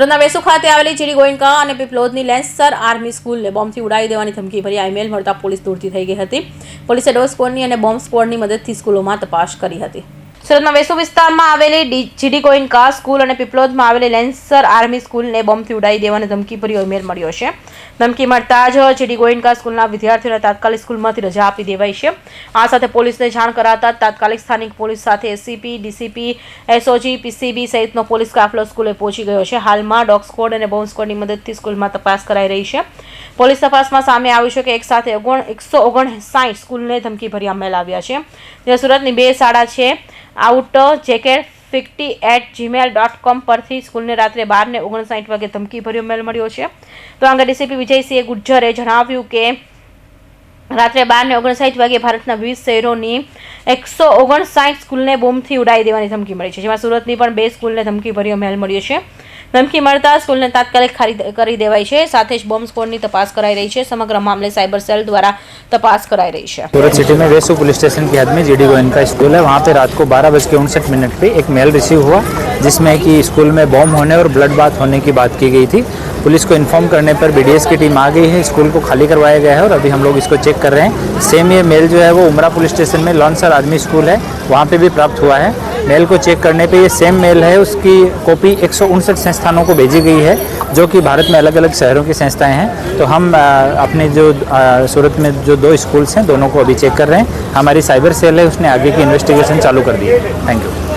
સુરતના વેસુ ખાતે આવેલી ચીડી ગોયન્કા અને પીપલોદની લેન્સર આર્મી સ્કૂલને બોમ્બથી ઉડાવી દેવાની ધમકી ભરી આઈમેલ મળતા પોલીસ દોડતી થઈ ગઈ હતી. પોલીસે ડો સ્કોડની અને બોમ્બ સ્કોડની મદદથી સ્કૂલોમાં તપાસ કરી હતી. સુરતના વેસુ વિસ્તારમાં આવેલી જીડી ગોયનકા સ્કૂલ અને પીપલોદમાં આવેલી લેન્સર આર્મી સ્કૂલને બોમ્બથી ઉડાવી દેવાની ધમકી ભર્યો ઈમેલ મળ્યો છે. ધમકી મળતા જ જીડી ગોયનકા સ્કૂલના વિદ્યાર્થીઓને તાત્કાલિક સ્કૂલમાંથી રજા આપી દેવાઈ છે. આ સાથે પોલીસને જાણ કરાતા તાત્કાલિક સ્થાનિક પોલીસ સાથે એસીપી ડીસીપી, એસઓજી, પીસીબી સહિતનો પોલીસ કાફલો સ્કૂલે પહોંચી ગયો છે. હાલમાં ડોગ સ્કોડ અને બોમ્બ સ્કોડની મદદથી સ્કૂલમાં તપાસ કરાઈ રહી છે. પોલીસ તપાસમાં સામે આવ્યું છે કે એક સાથે ઓગણ એકસો ઓગણસાઠ સ્કૂલને ધમકી ભર્યા મેલ આવ્યા છે. જે સુરતની બે શાળા છે. Out JK fifty at Gmail dot com પરથી સ્કૂલને રાત્રે બારને ઓગણસાઠ વાગે ધમકીભર્યો મેલ મળ્યો છે. તો અંગે ડીસીપી વિજયસિંહ ગુજ્જરે જણાવ્યું કે રાત્રે બારને ઓગણસાઠ વાગે ભારતના વિવિધ શહેરોની એકસો ઓગણસાઠ સ્કૂલને બોમ્બથી ઉડાવી દેવાની ધમકી મળી છે. જેમાં સુરતની પણ બે સ્કૂલને ધમકીભર્યો મેલ મળ્યો છે. ધમકી મળતા સ્કૂલને તાત્કાલિક ખાલી કરી દેવાઈ છે સાથે જ બોમ્બ સ્કોડની તપાસ કરાઈ રહી છે સમગ્ર મામલે સાયબર સેલ દ્વારા તપાસ કરાઈ રહી છે सूरत सिटी में वेसु पुलिस स्टेशन की हद में G D Goenka school है वहाँ पे रात को बारह बज के उनसठ मिनट पे एक मेल रिसीव हुआ जिसमें कि स्कूल में बॉम्ब होने और ब्लड बाथ होने की बात की गई थी पुलिस को इन्फॉर्म करने पर बीडीएस की टीम आ गई है स्कूल को खाली करवाया गया है और अभी हम लोग इसको चेक कर रहे हैं सेम ये मेल जो है वो उमरा पुलिस स्टेशन में लॉन्सर आदमी स्कूल है वहाँ पे भी प्राप्त हुआ है मेल को चेक करने पे ये सेम मेल है, उसकी कॉपी एक सौ उनसठ संस्थानों को भेजी गई है, जो कि भारत में अलग अलग शहरों की संस्थाएँ हैं। तो हम अपने जो सूरत में जो दो स्कूल्स हैं, दोनों को अभी चेक कर रहे हैं। हमारी साइबर सेल है, उसने आगे की इन्वेस्टिगेशन चालू कर दी है। Thank you